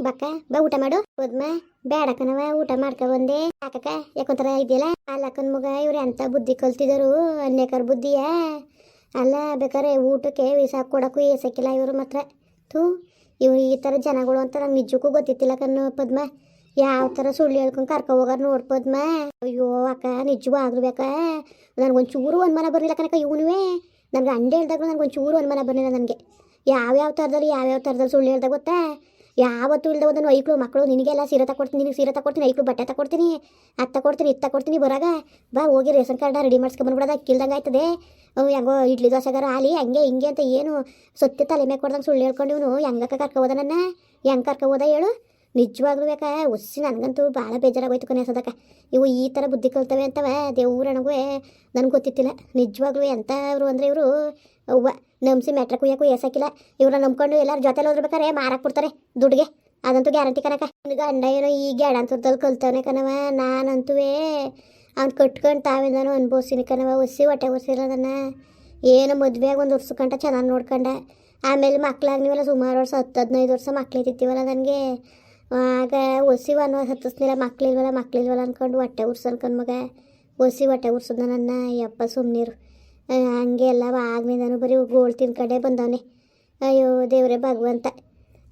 ಬಕ್ಕ, ಬಾ ಊಟ ಮಾಡು. ಹೋದ್ಮ ಬೇಡ ಕಣವ ಊಟ ಮಾಡ್ಕ ಬಂದೆ. ಯಾಕಕ್ಕ ಯಾಕೊಂತರ ಇದೆಯಲ್ಲ ಅಲ್ಲಕ್ಕನ್ ಮಗ ಇವ್ರು ಎಂತ ಬುದ್ಧಿ ಕಲ್ತಿದರು? ಅನ್ಯಕರ್ ಬುದ್ಧಿಯ? ಅಲ್ಲ, ಬೇಕಾರೆ ಊಟಕ್ಕೆ ವೀಸಾ ಕೊಡಕ್ಕೂ ಏಸಕ್ಕಿಲ್ಲ ಇವರು ಮಾತ್ರ. ಥೂ, ಇವ್ರು ಈ ಥರ ಜನಗಳು ಅಂತ ನಂಗೆ ನಿಜಕ್ಕೂ ಗೊತ್ತಿತ್ತಿಲ್ಲ ಕಣ್ಣು, ಪದ್ಮ. ಯಾವ ಥರ ಸುಳ್ಳು ಹೇಳ್ಕೊಂಡು ಕರ್ಕೊ ಹೋಗಾರ ನೋಡ್, ಪದ್ಮ. ಅಯ್ಯೋ, ಅಕ್ಕ ನಿಜವೂ ಆಗಿರ್ಬೇಕ ಬೇಕಾ ಒಂದು ಚೂರು ಅನುಮಾನ ಬರಲಿಲ್ಲ ಕನಕ ಇವನುವೇ. ನನಗೆ ಅಂಡೆ ಹೇಳ್ದಾಗ ನನಗೊಂಚೂರು ಅನುಮಾನ ಬರಲಿಲ್ಲ ನನಗೆ. ಯಾವ್ಯಾವ ಥರದಲ್ಲಿ ಯಾವ್ಯಾವ ಥರದಲ್ಲಿ ಸುಳ್ಳು ಹೇಳ್ದಾಗ ಗೊತ್ತಾ? ಯಾವತ್ತೂ ಇಲ್ಲದೆ ಒಂದನ್ನು ಐಕ್ಳು ಮಕ್ಕಳು, ನಿನಗೆಲ್ಲ ಸೀರೆ ತಗೊಡ್ತೀನಿ ನಿನಗೆ ಸೀರೆ ತಗೊಡ್ತೀನಿ ಐಕ್ಳು ಬಟ್ಟೆ ತಗೊಡ್ತೀನಿ ಅದು ತಗೊಡ್ತೀನಿ ಇದು ತಗೊಡ್ತೀನಿ ಬರಾಗ. ಬಾ, ಹೋಗಿ ರೇಷನ್ ಕಾರ್ಡ್ ರೆಡಿ ಮಾಡಿಸ್ಕೊಂಬಂದ್ಬಿಡೋದ ಕಿಲ್ದಂಗೆ ಆಯ್ತದೆ. ಹೆಂಗೋ ಇಡ್ಲಿ ದೋಸೆಗಾರ ಆಲಿ ಹಂಗೆ ಹಿಂಗೆ ಅಂತ ಏನು ಸತ್ಯ ತಲೆ ಮೇಲೆ ಕೊಡ್ದಂಗೆ ಸುಳ್ಳು ಹೇಳ್ಕೊಂಡು ಇವನು. ಹೆಂಗಕ್ಕ ಕರ್ಕೋಬೋದ ನನ್ನ? ಹೆಂಗೆ ಕರ್ಕೋಬೋದ ಹೇಳು? ನಿಜವಾಗ್ಲೂ ಬೇಕಾ ಒಸಿ ನನಗಂತೂ ಭಾಳ ಬೇಜಾರಾಗೋಯ್ತು ಕೊನೆ ಸದಕ ಇವು ಈ ಥರ ಬುದ್ಧಿ ಕಲ್ತವೆ ಅಂತವ ನನಗೂ ನನಗೆ ಗೊತ್ತಿತ್ತಿಲ್ಲ. ನಿಜವಾಗ್ಲೂ ಎಂಥವ್ರು ಅಂದರೆ ಇವರು ಅವ್ವ ನಂಬಿಸಿ ಮೆಟ್ರ ಕುಯ್ಯಕ್ಕೂ ಎಸಕ್ಕಿಲ್ಲ ಇವ್ರನ್ನ ನಂಬ್ಕೊಂಡು ಎಲ್ಲರೂ ಜೊತೆಲಿ ಹೋದ್ರೆ ಬೇಕಾರೆ ಮಾರಾಕ್ ಬಿಡ್ತಾರೆ ದುಡ್ಡಿಗೆ. ಅದಂತೂ ಗ್ಯಾರಂಟಿ ಕನಕ ನನಗೆ ಗಂಡ ಏನೋ ಈ ಗ್ಯಾಡಂತರದಲ್ಲಿ ಕಲ್ತವನೆ ಕಣವ ನಾನಂತೂ ಅವ್ನು ಕಟ್ಕೊಂಡು ತಾವಿಂದನೂ ಅನ್ಭವಿಸ್ತೀನಿ ಕಣವ ಒಸಿ ಹೊಟ್ಟೆ ಒಸಿರೋದನ್ನ ಏನು ಮದುವೆಯಾಗಿ ಒಂದು ವರ್ಷ ಗಂಟ ಚೆನ್ನಾಗಿ ನೋಡ್ಕೊಂಡೆ. ಆಮೇಲೆ ಮಕ್ಳಾಗ ನೀವೆಲ್ಲ ಸುಮಾರು ವರ್ಷ, ಹತ್ತು ಹದಿನೈದು ವರ್ಷ ಮಕ್ಳಿತ್ತಿವಲ್ಲ ನನಗೆ. ಆಗ ಒಸಿ ಒನ್ ಹತ್ತಿಸ್ನಿಲ್ಲ ಮಕ್ಳಿಲ್ವಲ್ಲ ಮಕ್ಳಿಲ್ವಲ್ಲ ಅಂದ್ಕೊಂಡು ಹೊಟ್ಟೆ ಉರ್ಸು ಅನ್ಕೊಂಡು ಮಗ. ಒಸಿ ಹೊಟ್ಟೆ ಉರ್ಸದ ನನ್ನ ಯಪ್ಪ ಸುಮ್ಮನಿರು ಹಂಗೆ ಎಲ್ಲ ಆಗ್ನಿಂದನು ಬರೀ ಗೋಳ್ ತಿನ್ಕಡೆ ಬಂದವನೆ. ಅಯ್ಯೋ, ದೇವ್ರೆ ಭಗವಂತ.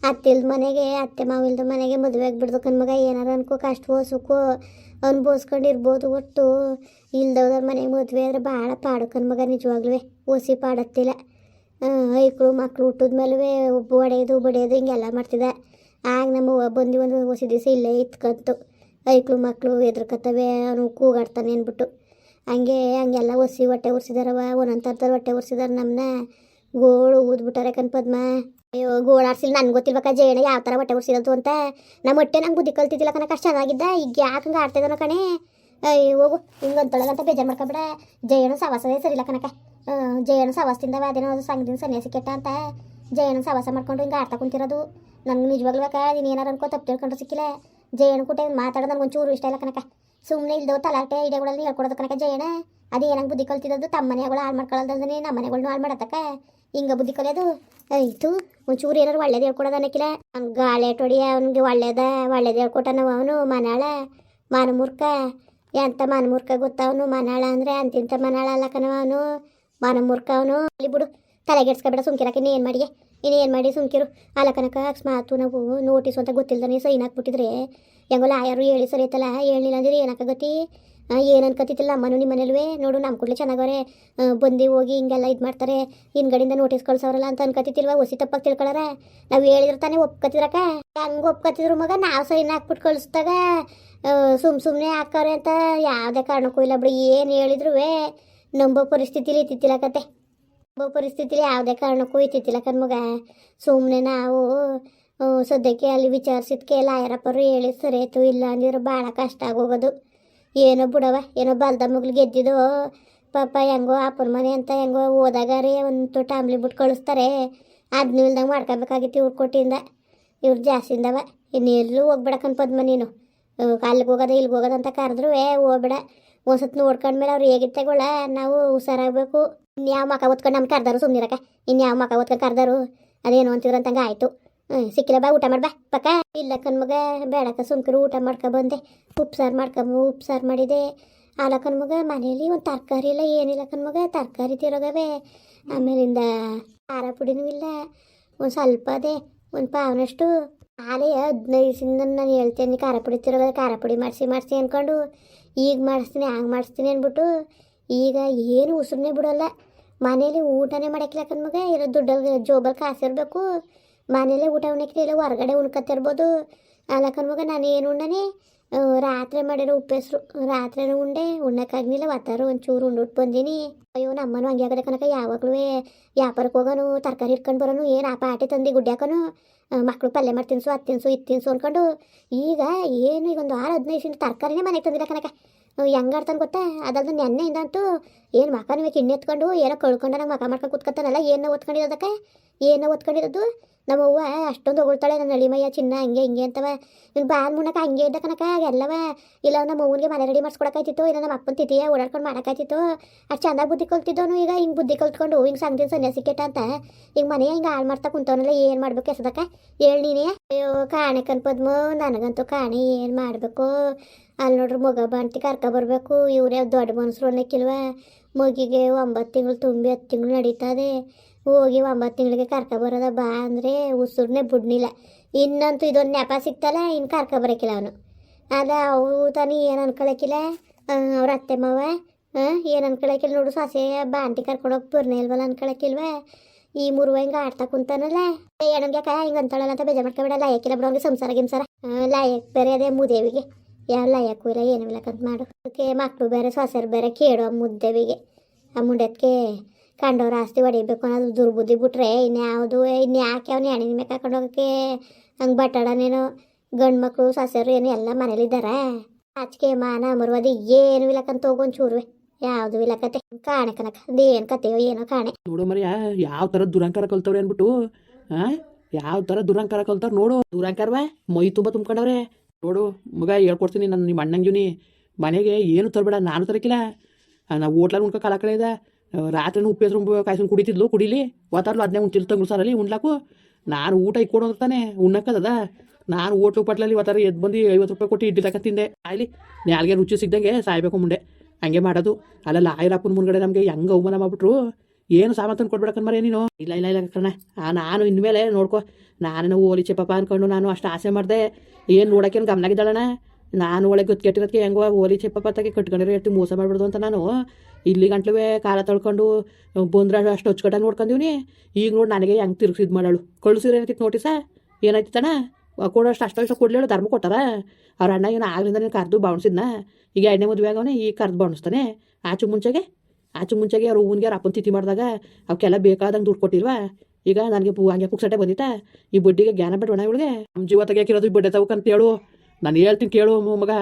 ಅತ್ತಿಲ್ದ ಮನೆಗೆ, ಅತ್ತೆ ಮಾವಿಲ್ದ ಮನೆಗೆ ಮದುವೆ ಆಗಿಬಿಡ್ದು ಕಣ್ಮಗ ಏನಾರ ಅನ್ಕೋ, ಕಷ್ಟವೋ, ಸುಖೋ ಅನ್ಭವಿಸ್ಕೊಂಡು ಇರ್ಬೋದು ಒಟ್ಟು. ಇಲ್ದವ್ರ ಮನೆಗೆ ಮದುವೆ ಆದರೆ ಭಾಳ ಪಾಡು ಕಣ್ಮಗ ನಿಜವಾಗ್ಲೂ ಒಸಿ ಪಾಡತ್ತಿಲ್ಲ. ಐಕ್ಳು ಮಕ್ಳು ಹುಟ್ಟಿದ್ಮೇಲೆ ಒಬ್ಬ ಒಡೆಯೋದು ಬಡಿಯೋದು ಹಿಂಗೆಲ್ಲ ಮಾಡ್ತಿದ್ದ. ಆಗ ನಮ್ಮ ಬಂದು ಒಂದು ಹೊಸ ದಿವಸ ಇಲ್ಲೇ ಇತ್ಕಂತು. ಐಕ್ಳು ಮಕ್ಕಳು ಎದ್ರಕತ್ತವೆ ಅವನು ಕೂಗಾಡ್ತಾನೆ ಅಂದ್ಬಿಟ್ಟು. ಹಂಗೆ, ಹಂಗೆಲ್ಲ ಒಸಿ ಹೊಟ್ಟೆ ಉರ್ಸಿದಾರವ ಒಂದೊಂದು ಹೊಟ್ಟೆ ಉರ್ಸಿದಾರ ನಮ್ಮನ್ನ ಗೋಳು ಊದ್ಬಿಟ್ಟಾರೆ ಕಣ್ ಪದ್ಮ. ಅಯ್ಯೋ ಗೋಳಾಡ್ಸಿಲ್ಲ ನನ್ಗೆ ಗೊತ್ತಿಲ್ಬೇಕ ಜೇಣ ಯಾವ ಥರ ಹೊಟ್ಟೆ ಉರ್ಸಿರೋದು ಅಂತ. ನಮ್ಮ ಹೊಟ್ಟೆ ನಂಗೆ ಬುದ್ಧಿ ಕಲ್ತಿದ್ದಿಲ್ಲ ಕಣ ಕಷ್ಟ ಚೆನ್ನಾಗಿದ್ದ. ಈಗ ಯಾಕೆ ಹಂಗೆ ಆಡ್ತಿದ್ದಾನ ಕಣೆ. ಅಯ್ಯೋ, ಹೋಗು ಹಿಂಗೆ ಅಂತೊಳಗಂತ ಬೇಜಾರು ಮಾಡ್ಕೊಬೇಡ. ಜಯಣ ಕನಕ ಸರಿಲ್ಲ ಕಣಕ ಜಯಣ ಸವಾಸದಿಂದ ಅದೇನೋ ಸಂಘದಿಂದ ಸನ್ಯಾಸಿ ಕೆಟ್ಟ ಅಂತ. ಜಯಣ ಸವಾಸ ಮಾಡ್ಕೊಂಡು ಹಿಂಗೆ ಆಡ್ತಾ ಕುಂತಿರೋದು. ನಂಗೆ ನಿಜವಾಗ್ಲೂ ನೀನು ಏನಾರು ಅನ್ಕೋ ತಪ್ಪು ತಿಳ್ಕೊಂಡ್ರೆ ಸಿಕ್ಕಿಲ್ಲ. ಜಯಣ ಕೂಟ ಮಾತಾಡೋದು ನನಗೆ ಒಂಚೂರು ಇಷ್ಟ ಇಲ್ಲ ಕನಕ ಸುಮ್ಮನೆ ಇಲ್ದೋ ತಲಾಟೆ ಐಡಿಯಾಗಳಲ್ಲಿ ಹೇಳ್ಕೊಡೋದು ಕನಕ ಜಯಣ ಅದು ಏನಂಗೆ ಬುದ್ಧಿ ಕಲ್ತಿದ್ದು ತಮ್ಮ ಮನೆಗಳು ಹಾಳು ಮಾಡ್ಕೊಳ್ಳೋದಲ್ದೇ ನಮ್ಮ ಮನೆಗಳ್ನು ಹಾಳು ಮಾಡತ್ತಕ್ಕ. ಹಿಂಗೆ ಬುದ್ಧಿ ಕಲಿಯೋದು, ಆಯಿತು. ಒಂಚೂರು ಏನಾರು ಒಳ್ಳೇದು ಹೇಳ್ಕೊಡೋದು ಅನ್ನಕ್ಕಿಲ್ಲ ಅವ್ನು ಗಾಳಿ ಟೊಡಿ ಅವ್ನಿಗೆ ಒಳ್ಳೇದ, ಒಳ್ಳೇದು ಹೇಳ್ಕೊಟ್ಟನವ ನಾವು ಅವನು ಮನಾಳ. ಮಾನಮೂರ್ಖ. ಎಂಥ ಮಾನಮೂರ್ಖ ಗೊತ್ತವನು ಮನಾಳ ಅಂದರೆ ಅಂತಿಂಥ ಮನಾಳ ಅಲ್ಲ ಕಣವ ಅವನು. ಮಾನಮೂರ್ಖ ಅವನು. ಅಲ್ಲಿ ಬಿಡು, ತಲೆಗೆಡ್ಸ್ಕೊಬೇಡ ಸುಮ್ಕಿರಕ್ಕೆ ಏನು ಮಾಡಿ ಇನ್ನೇನು ಮಾಡಿ ಸುಮ್ಕಿರು? ಅಲ್ಲ ಕನಕ ಅಕಸ್ಮಾತು ನಾವು ನೋಟಿಸ್ ಅಂತ ಗೊತ್ತಿಲ್ದಾನೆ ಸೈನ್ ಹಾಕ್ಬಿಟ್ಟಿದ್ರೆ ಹೆಂಗಲ್ಲ ಯಾರು ಹೇಳಿ, ಸರಿ ಐತಲ್ಲ ಹೇಳಿಲ್ಲ ಅಂದ್ರೆ ಏನಕ್ಕಾಗತ್ತಿ ಏನು ಅನ್ಕತ್ತಿತ್ತಿಲ್ಲ ಅಮ್ಮನು ನಿಮ್ಮ ಮನೇಲುವೆ ನೋಡು ನಮ್ಮ ಕೂಡಲೇ ಚೆನ್ನಾಗವ್ರೆ. ಬಂದು ಹೋಗಿ ಹಿಂಗೆಲ್ಲ ಇದು ಮಾಡ್ತಾರೆ. ಹಿಂದ್ಗಡೆಯಿಂದ ನೋಟಿಸ್ ಕಳ್ಸವ್ರಲ್ಲ ಅಂತ ಅನ್ಕತ್ತಿತ್ತಿಲ್ವ ಹೊಸಿ ತಪ್ಪಾಗಿ ತಿಳ್ಕೊಳಾರ? ನಾವು ಹೇಳಿದ್ರೆ ತಾನೇ ಒಪ್ಕತ್ತಿದ್ರಕ್ಕ? ಹಂಗೆ ಒಪ್ಕತ್ತಿದ್ರು ಮಗ? ನಾವು ಸೈನ್ ಹಾಕ್ಬಿಟ್ಟು ಕಳಿಸ್ದಾಗ ಸುಮ್ ಸುಮ್ಮನೆ ಹಾಕವ್ರೆ ಅಂತ ಯಾವುದೇ ಕಾರಣಕ್ಕೂ ಇಲ್ಲ ಬಿಡಿ. ಏನು ಹೇಳಿದ್ರು ನಂಬೋ ಪರಿಸ್ಥಿತಿಲಿ ಇತ್ತಿತ್ತಿಲ್ಲ ಕತೆ. ಪರಿಸ್ಥಿತಿಲಿ ಯಾವುದೇ ಕಾರಣಕ್ಕೂ ಇತ್ತಿತ್ತಿಲ್ಲ ಕಣ್ಮಗ ಸುಮ್ಮನೆ ನಾವು ಸದ್ಯಕ್ಕೆ ಅಲ್ಲಿ ವಿಚಾರಿಸಿದ್ಕೆ ಯಾರಪ್ಪರು ಹೇಳಿ ಸರಿ ಆಯ್ತು, ಇಲ್ಲ ಅಂದಿದ್ರು ಭಾಳ ಕಷ್ಟ ಆಗೋಗೋದು. ಏನೋ ಬಿಡವ, ಏನೋ ಬಲ್ದ ಮಗ್ಳು ಗೆದ್ದಿದ್ದು ಪಾಪ ಹೆಂಗೋ ಅಪ್ಪನ ಮನೆ ಅಂತ ಹೆಂಗೋ ಹೋದಾಗ ರೀ ಒಂದು ಟ್ಯಾಮ್ಲಿ ಬಿಟ್ಟು ಕಳಿಸ್ತಾರೆ. ಅದನ್ನೂ ಇಲ್ದಂಗೆ ಮಾಡ್ಕೋಬೇಕಾಗಿತ್ತು ಇವ್ರ ಕೊಟ್ಟಿಂದ. ಇವ್ರು ಜಾಸ್ತಿಂದವ ಇನ್ನು ಎಲ್ಲೂ ಹೋಗ್ಬೇಡ ಪದ್ಮ ನೀನು. ಅಲ್ಲಿಗೆ ಹೋಗೋದ, ಇಲ್ಲಿಗೆ ಹೋಗೋದಂತ ಕರೆದ್ರು ಹೋಗ್ಬೇಡ. ಒಂದ್ಸತಿ ನೋಡ್ಕೊಂಡ್ಮೇಲೆ ಅವ್ರು ಹೇಗಿತ್ತಗೊಳ್ಳ ನಾವು ಹುಷಾರಾಗಬೇಕು. ಇನ್ಯಾವ ಮಕ ಓದ್ಕೊಂಡು ನಮ್ಮ ಕರ್ದಾರು ಸುಮ್ಮನಿರಕ ಇನ್ಯಾವ ಮಕ ಓದ್ಕೊಂಡು ಕರ್ದಾರು ಅದೇನು ಅಂತಿದ್ರು ಅಂತಂಗೆ ಆಯಿತು. ಹ್ಞೂ ಸಿಕ್ಕಿಲ್ಲ ಬಾ, ಊಟ ಮಾಡ್ಬಾ ಪಕ್ಕ ಇಲ್ಲ ಕನ್ಮಗ ಬೇಡಕ್ಕ ಸುಮ್ಕರು, ಊಟ ಮಾಡ್ಕೊ ಬಂದೆ. ಉಪ್ಸಾರು ಮಾಡ್ಕೊಂಬ ಉಪ್ಸಾರು ಮಾಡಿದೆ. ಆಲ ಕಣ್ಮಗ ಮನೇಲಿ ಒಂದು ತರಕಾರಿ ಇಲ್ಲ ಏನಿಲ್ಲ ಕನ್ಮಗ ತರಕಾರಿ ತಿರೋಗವೆ. ಆಮೇಲಿಂದ ಖಾರ ಪುಡಿನೂ ಇಲ್ಲ, ಒಂದು ಸ್ವಲ್ಪ ಅದೇ, ಒಂದು ಪಾವನಷ್ಟು ಆಲೇ ಹದಿನೈದು ದಿವಸದಿಂದ ನಾನು ಹೇಳ್ತೇನೆ, ಖಾರ ಪುಡಿ ತಿರೋಗ ಖಾರ ಪುಡಿ ಮಾಡಿಸಿ ಮಾಡಿಸಿ ಅಂದ್ಕೊಂಡು ಈಗ ಮಾಡಿಸ್ತೀನಿ, ಹಂಗೆ ಮಾಡಿಸ್ತೀನಿ ಅಂದ್ಬಿಟ್ಟು ಈಗ ಏನು ಉಸಿರನ್ನೇ ಬಿಡೋಲ್ಲ. ಮನೇಲಿ ಊಟನೇ ಮಾಡಕ್ಕಿಲ್ಲ ಕಣ್ಮಗ ಇರೋ ದುಡ್ಡಲ್ಲಿ ಜೋಬಲ್ ಕಾಸಿರ್ಬೇಕು. ಮನೇಲೆ ಊಟ ಉಣ್ಣಕ್ಕಿಲ್ಲ ಇಲ್ಲ, ಹೊರಗಡೆ ಉಣ್ಕತ್ತಿರ್ಬೋದು. ಅಲ್ಲ ಕಣ್ಮಗ ನಾನು ಏನು ಉಣ್ಣನೆ? ರಾತ್ರಿ ಮಾಡಿರೋ ಉಪ್ಪೆಸ್ರು ರಾತ್ರಿ ಉಂಡೆ. ಉಣ್ಣಕ್ಕಾಗ್ಲಿಲ್ಲ ಒತ್ತಾರು ಒಂಚೂರು ಉಂಡ್ಬಿಟ್ಟು ಬಂದೀನಿ. ಅಯ್ಯೋ, ನಮ್ಮನು ಹಂಗೆ ಆಗದ ಕನಕ ಯಾವಾಗಲೂ ವ್ಯಾಪಾರಕ್ಕೆ ಹೋಗೋನು, ತರಕಾರಿ ಇಟ್ಕೊಂಡು ಬರೋನು, ಏನು ಆ ಪಾಟಿ ತಂದು ಗುಡ್ಡ್ಯಾಕನು ಮಕ್ಕಳು ಪಲ್ಯ ಮಾಡಿ ತಿನ್ಸು, ಅದು ತಿನ್ಸು, ಇದು ತಿನ್ಸು ಅಂದ್ಕೊಂಡು ಈಗ ಏನು, ಈಗ ಒಂದು ಆರು ಹದಿನೈದು ಸಿಂಟ್ ತರಕಾರಿನೇ ಮನೆಗೆ ತಂದಿಲ್ಲ ಕನಕ ಹೆಂಗಾಡ್ತಾನೆ ಗೊತ್ತಾ? ಅದಲ್ದು ನೆನ್ನೆಯಿಂದ ಅಂತೂ ಏನು ಮಕ ನಿಮಗೆ ಕಿಣ್ಣೆ ಎತ್ಕೊಂಡು ಏನೋ ಕಳ್ಕೊಂಡು ನಂಗೆ ಮಕ ಮಾಡ್ಕೊಂಡು ಕೂತ್ಕೊತಾನಲ್ಲ ಏನೋ ಓದ್ಕೊಂಡಿರೋದಕ್ಕೆ ಏನೋ ಓದ್ಕೊಂಡಿರೋದು ನಮ್ಮವ್ವ ಅಷ್ಟೊಂದು ಹೊಗಳ್ತಾಳೆ ನನ್ನ ಅಳಿಮಯ್ಯ, ಚಿನ್ನ ಹಂಗೆ ಹಿಂಗೆ ಅಂತವ. ನಿನ್ನ ಬಾಲ್ ಮುನಕ ಹಂಗೆ ಇದ್ದ ಕನಕ ಎಲ್ಲವ ಇಲ್ಲ ನಮ್ಮ ಅವ್ವನಿಗೆ ಮನೆ ರೆಡಿ ಮಾಡಿಸ್ಕೊಡಕಾಯ್ತಿತ್ತು ಇಲ್ಲ ನಮ್ಮ ಅಪ್ಪನ ತಿಥಿಯ ಓಡಾಡ್ಕೊಂಡು ಮಾಡೋಕ್ಕಾಯ್ತಿತ್ತು. ಅಷ್ಟು ಚಂದ ಬುದ್ಧಿ ಕಲ್ತಿದ್ದವನು ಈಗ, ಹಿಂಗೆ ಬುದ್ಧಿ ಕಲ್ತ್ಕೊಂಡು ಹಿಂಗೆ ಸಂಗದಿನ ಸನ್ಯಾಸಿ ಕೆಟ್ಟ ಅಂತ. ಹಿಂಗೆ ಮನೆಯ ಹಿಂಗೆ ಹಾಳು ಮಾಡ್ತಾ ಕುಂತವನಲ್ಲ, ಏನು ಮಾಡ್ಬೇಕು ಎಸದಕ್ಕ ಹೇಳಿ ನೀನೇ ಅಯ್ಯೋ ಕಾಣೆ ಕನ್ಪದ್ಮ ನನಗಂತೂ ಕಾಣೆ ಏನು ಮಾಡಬೇಕು? ಅಲ್ಲಿ ನೋಡ್ರಿ ಮಗ ಬಂಟಿ ಕರ್ಕ ಬರಬೇಕು ಯಾವ ದೊಡ್ಡ ಮನಸ್ಸು ಅನ್ನಕ್ಕಿಲ್ವ ಮಗಿಗೆ ಒಂಬತ್ತು ತಿಂಗಳು ತುಂಬಿ ಹತ್ತು ತಿಂಗಳು ನಡೀತದೆ. ಹೋಗಿ ಒಂಬತ್ತು ತಿಂಗಳಿಗೆ ಕರ್ಕ ಬರೋದ ಬಾ ಅಂದರೆ ಉಸಿರನ್ನೇ ಬಿಡ್ನಿಲ್ಲ. ಇನ್ನಂತೂ ಇದೊಂದು ನೆಪ ಸಿಗ್ತಲ್ಲ ಇನ್ನು ಕರ್ಕ ಬರೋಕಿಲ್ಲ ಅವನು. ಅದ ಅವು ತಾನು ಏನು ಅನ್ಕೊಳಕಿಲ್ಲ? ಅವ್ರ ಅತ್ತೆ ಮಾವ ಏನು ಅನ್ಕೊಳಕಿಲ್ಲ ನೋಡು ಸೊಸೆ ಬಾಂಟಿ ಕರ್ಕೊಂಡೋಗಿ ಬರ್ನೇ ಇಲ್ವಲ್ಲ ಅನ್ಕೊಳಕಿಲ್ವ? ಈ ಮೂರು ಹಿಂಗೆ ಆಡ್ತಾ ಕುಂತಾನಲ್ಲ? ಏನಂಗ್ಯಾಕ ಹಿಂಗೆ ಅಂತಾಳಲ್ಲ ಅಂತ ಬೇಜಾರು ಮಾಡ್ಕೊಬೇಡ ಲಾಯಕ್ಕಿಲ್ಲ ಬಿಡು ಹಂಗೆ ಸಂಸಾರ ಗಿಂಸಾರ. ಲಾಯಕ್ ಬೇರೆ ಅದೇ ಮುದೇವಿಗೆ ಯಾವ ಲಾಯಕ್ಕೂ ಇಲ್ಲ ಏನು ಇಲ್ಲ ಕಂತ ಮಾಡು. ಅದಕ್ಕೆ ಮಕ್ಕಳು ಬೇರೆ, ಸೊಸೆರು ಬೇರೆ ಕೇಳು ಮುದ್ದೇವಿಗೆ ಆ ಮುಂಡೆತ್ಗೆ ಕಂಡವ್ರ ಆಸ್ತಿ ಹೊಡಿಬೇಕು ಅನ್ನೋದು ದುರ್ಬುದ್ಧಿ ಬಿಟ್ರೆ ಇನ್ಯಾವುದು ಇನ್ಯಾಕೆ ಅವ್ನು ಹೆಣ್ಣಿನ ಮೇಲೆ ಕರ್ಕೊಂಡು ಹೋಗೋಕ್ಕೆ ಹಂಗೆ ಬಟ್ಟಾಡನೇನೋ ಗಂಡು ಮಕ್ಕಳು ಸೊಸೆರು ಏನು ಎಲ್ಲ ಮನೇಲಿದ್ದಾರೆ? ಆಚಿಕೆ, ಮಾನ, ಮರುವಾದಿ ಏನು ಇಲ್ಲಕ್ಕಂತ ಹೋಗೋನ್ ಚೂರುವೆ ಯಾವುದು ಇಲ್ಲ ಕತೆ. ಕಾಣೆ ಕನಕ ಅದೇನು ಕತೆಯೋ ಏನೋ ಕಾಣೆ. ನೋಡು ಮರಿಯ, ಯಾವ ಥರ ದುರಂಕಾರ ಕಲ್ತವ್ರೆ ಅಂದ್ಬಿಟ್ಟು ಆ? ಯಾವ ಥರ ದುರಂಕಾರ ಕಲ್ತವ್ರು ನೋಡು. ದುರಂಕಾರವ? ಮೈ ತುಂಬ ತುಂಬ್ಕೊಂಡವ್ರೆ. ನೋಡು, ಮಗ ಹೇಳ್ಕೊಡ್ತೀನಿ ನಾನು ನಿಮ್ಮ ಅಣ್ಣಂಗಿವ್ನಿ. ಮನೆಗೆ ಏನು ತರಬೇಡ, ನಾನು ತರಕಿಲ್ಲ. ನಾವು ಹೋಟ್ಲಲ್ಲಿ ಉಣ್ಕೊ ಕಾಲ ಕಳೆದ. ರಾತ್ರಿ ಉಪ್ಪು ಹೆಸ್ರು ಕಾಯ್ಸ್ಕೊಂಡು ಕುಡಿತಿದ್ಲು, ಕುಡಿಲಿ. ಒತ್ತಾರ್ಲು ಅದನ್ನೇ ಉಂಟು ತಿಳ್ತಂಗ್ ಸರ್ ಅಲ್ಲಿ ಉಣ್ಲಾಕು. ನಾನು ಊಟ ಇಕ್ಕೊಡೋದು ತಾನೆ ಉಣ್ಣಕ್ಕದ ನಾನು ಹೋಟ್ಲು ಪಟ್ಲಲ್ಲಿ ಒತ್ತಾರೆ ಎದ್ದು ಬಂದು ಐವತ್ತು ರೂಪಾಯಿ ಕೊಟ್ಟು ಇಡ್ಲಿ ತಕ ತಿಂದೆ. ಆಯ್ಲಿ ನಾಲ್ಗೆ ರುಚಿ ಸಿಗ್ದಂಗೆ ಸಾಯ್ಬೇಕು ಮುಂದೆ. ಹಂಗೆ ಮಾಡೋದು. ಅಲ್ಲ ಲಾಯರಪ್ಪನ ಮುಂದ್ಗಡೆ ನಮಗೆ ಹೆಂಗೆ ಅವಮಾನ ಮಾಡ್ಬಿಟ್ರು? ಏನು ಸಾಮಾನು ತಂದು ಕೊಡ್ಬೇಡ ಮರೆ ನೀನು? ಇಲ್ಲ ಇಲ್ಲ ಇಲ್ಲ ಕಣ. ನಾನು ಇನ್ಮೇಲೆ ನೋಡ್ಕೊ. ನಾನು ಓಲಿ ಪಾಪ ಅನ್ಕೊಂಡು ನಾನು ಅಷ್ಟು ಆಸೆ ಮಾಡಿದೆ. ಏನು ನೋಡೋಕ್ಕೇನು ಗಮನಾಗಿದ್ದಾಳಣ ನಾನು ಒಳಗೆ ಗೊತ್ತು ಕೆಟ್ಟಿರೋದಕ್ಕೆ ಹೆಂಗೋ ಓಲಿ ತಗೆ ಕಟ್ಕೊಂಡಿರೋ ಎಷ್ಟು ಮೋಸ ಮಾಡ್ಬಿಡ್ದು ಅಂತ ನಾನು. ಇಲ್ಲಿ ಗಂಟ್ಲುವೆ ಕಾಲ ತೊಳ್ಕೊಂಡು ಬಂದ್ರೆ ಅಷ್ಟು ಹಚ್ಕಟ್ಟಾಗಿ ನೋಡ್ಕೊಂಡಿವ್ನಿ ಈಗ ನೋಡಿ ನನಗೆ ಹೆಂಗೆ ತಿರುಗಿಸಿದ್ ಮಾಡಳು. ಕಳಿಸಿರೋ ಏನೈತಿತ್ತು ನೋಟಿಸ? ಏನಾಯ್ತಣ್ಣ? ಕೊಡೋಷ್ಟು ಅಷ್ಟೋ ಅಷ್ಟು ಕೊಡ್ಲಿ ಹೇಳು, ಧರ್ಮ ಕೊಟ್ಟಾರ ಅವ್ರ ಅಣ್ಣ ಏನು ಆಗ್ಲಿಂದ ನೀನು ಕರೆದು ಬಾಣಿಸಿದ್ನ? ಈಗ ಎಣ್ಣೆ ಮದುವೆ ಆಗವನೇ, ಈಗ ಕರೆದು ಬಾಣಿಸ್ತಾನೆ. ಆಚು ಮುಂಚೆಗೆ ಆಚು ಮುಂಚೆಗೆ ಅವ್ರ ಹೂವನ್ಗೆ ಅವ್ರ ಅಪ್ಪನ ತಿಥಿ ಮಾಡಿದಾಗ ಅವಕ್ಕೆಲ್ಲ ಬೇಕಾದಂಗೆ ದುಡ್ಡು ಕೊಟ್ಟಿಲ್ವಾ ಈಗ ನನಗೆ ಪೂ, ಹಂಗೆ ಪುಕ್ಸಟೆ ಬಂದಿತ್ತ? ಈ ಬಡ್ಡಿಗೆ ಜ್ಞಾನ ಬಿಡೋಣ ಇವಳಿಗೆ? ನಮ್ಮ ಜೀವ ತೆಗಿಯಾಕಿರೋದು ಬಡ್ಡೆ ತಗೋಕಂತ ಹೇಳು. ನಾನು ಹೇಳ್ತೀನಿ ಕೇಳು ಮಗ.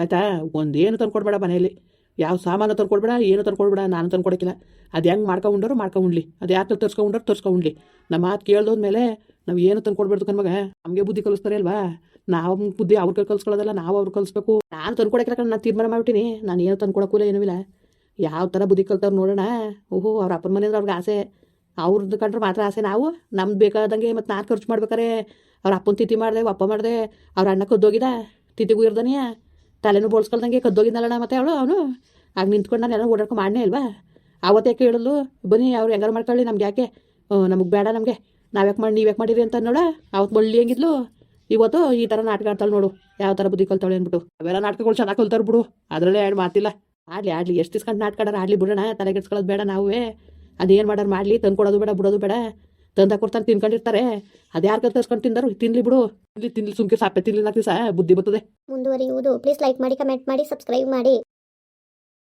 ಆಯ್ತಾ? ಒಂದೇನು ತಂದು ಕೊಡ್ಬೇಡ ಮನೆಯಲ್ಲಿ. ಯಾವ ಸಾಮಾನು ತಂದು ಕೊಡ್ಬೇಡ ಏನು ತಂದು ಕೊಡ್ಬೇಡ ನಾನು ತಂದು ಕೊಡೋಕ್ಕಿಲ್ಲ ಅದು ಹೆಂಗೆ ಮಾಡ್ಕೊಂಡ್ರು ಮಾಡ್ಕೊಂಡ್ಲಿ. ಅದು ಯಾರು ತರ್ಸ್ಕೊಂಡ್ರು ತರ್ಸ್ಕೊಂಡ್ಲಿ. ನಮ್ಮ ಮಾತು ಕೇಳ್ದೋದ್ಮೇಲೆ ನಾವು ಏನು ತಂದು ಕೊಡ್ಬಾರ್ದು ಕಣ್ಮಗ? ನಮಗೆ ಬುದ್ಧಿ ಕಲಿಸ್ತಾರೆ ಅಲ್ವಾ? ನಾವು ಬುದ್ಧಿ ಅವ್ರ ಕೈ ಕಲ್ಸ್ಕೊಳ್ಳೋದಲ್ಲ ನಾವು ಅವ್ರು ಕಲಿಸ್ಬೇಕು. ನಾನು ತಂದು ಕೊಡಕ್ಕೆ ನಾನು ತೀರ್ಮಾನ ಮಾಡ್ಬಿಟ್ಟಿನಿ. ನಾನು ಏನು ತಂದು ಕೊಡೋಕ್ಕಿಲ್ಲ ಏನೂ ಇಲ್ಲ ಯಾವ ಥರ ಬುದ್ಧಿ ಕಲ್ತವ್ರು ನೋಡೋಣ? ಓಹೋ, ಅವ್ರ ಅಪ್ಪನ ಮನೆಯಿಂದ ಅವ್ರಿಗೆ ಆಸೆ. ಅವ್ರದ್ದು ಕಂಡ್ರೆ ಮಾತ್ರ ಆಸೆ ನಾವು. ನಮ್ದು ಬೇಕಾದಂಗೆ ಮತ್ತು ನಾನು ಖರ್ಚು ಮಾಡ್ಬೇಕಾರೆ ಅವ್ರ ಅಪ್ಪನ ತಿಥಿ ಮಾಡಿದೆ ಅಪ್ಪ ಮಾಡಿದೆ, ಅವ್ರ ಅಣ್ಣ ಕದ್ದೋಗಿದ, ತಿಥಿಗೂ ಇರ್ದಾನೆ ತಲೆನೂ ಬೋಳ್ಸ್ಕೊಳ್ದಂಗೆ ಕದ್ದೋಗಿದ್ದಲ್ಲಣ್ಣ ಮತ್ತೆ ಅವಳು, ಅವನು. ಆಗ ನಿಂತ್ಕೊಂಡು ನಾನು ಎಲ್ಲ ಓಡಾಡ್ಕೊಂಡು ಮಾಡನೇ ಅಲ್ವಾ? ಅವತ್ತೇ ಕೇಳಲು ಬನ್ನಿ ಅವ್ರು ಹೆಂಗಾರು ಮಾಡ್ಕೊಳ್ಳಿ ನಮ್ಗೆ ಯಾಕೆ? ನಮಗೆ ಬೇಡ ನಮಗೆ. ನಾವ್ಯಾಕೆ ಮಾಡಿ ನೀವು ಯಾಕೆ ಮಾಡಿರಿ ಅಂತ ನೋಡ ಅವತ್ತು ಮಳ್ಳಿ ಹೆಂಗಿದ್ಲು? ಇವತ್ತು ಈ ಥರ ನಾಟಕ ಆಡ್ತಾಳೆ ನೋಡು. ಯಾವ ಥರ ಬುದ್ಧಿ ಕಲ್ತಾಳೆ ಅಂದ್ಬಿಟ್ಟು. ಅವೆಲ್ಲ ನಾಟಕಗಳು ಚೆನ್ನಾಗಿ ಕಲ್ತಾರ ಬಿಡು. ಅದರಲ್ಲೇ ಎರಡು ಮಾತಿಲ್ಲ. ಆಡ್ಲಿ ಆಡ್ಲಿ. ಎಷ್ಟು ಇಸ್ಕೊಂಡು ಆಡೋರು? ಆಡ್ಲಿ ಬಿಡೋಣ. ತಲೆಗೆಡ್ಸ್ಕೊಳ್ಳೋದು ಬೇಡ ನಾವೇ. ಅದೇನು ಮಾಡೋರು ಮಾಡಲಿ? ತಂದು ಕೊಡೋದು ಬೇಡ, ಬಿಡೋದು ಬೇಡ. ತಂದ ಕೊಡ್ತಾರೆ, ತಿನ್ಕೊಂಡಿರ್ತಾರೆ. ಅದು ಯಾರು ತರ್ಸ್ಕೊಂಡು ತಿಂದರು? ತಿನ್ಲಿ ಬಿಡು. ತಿನ್ಲಿ ತಿನ್ಲಿ, ಸುಮ್ಕೆ ಸಾಪೆ ತಿನ್ಲಿ ನಾಲ್ಕು ದಿವಸ. ಬುದ್ಧಿ ಬರ್ತದೆ. ಮುಂದುವರಿಯುವುದು. ಪ್ಲೀಸ್ ಲೈಕ್ ಮಾಡಿ ಕಮೆಂಟ್ ಮಾಡಿ ಸಬ್ಸ್ಕ್ರೈಬ್ ಮಾಡಿ.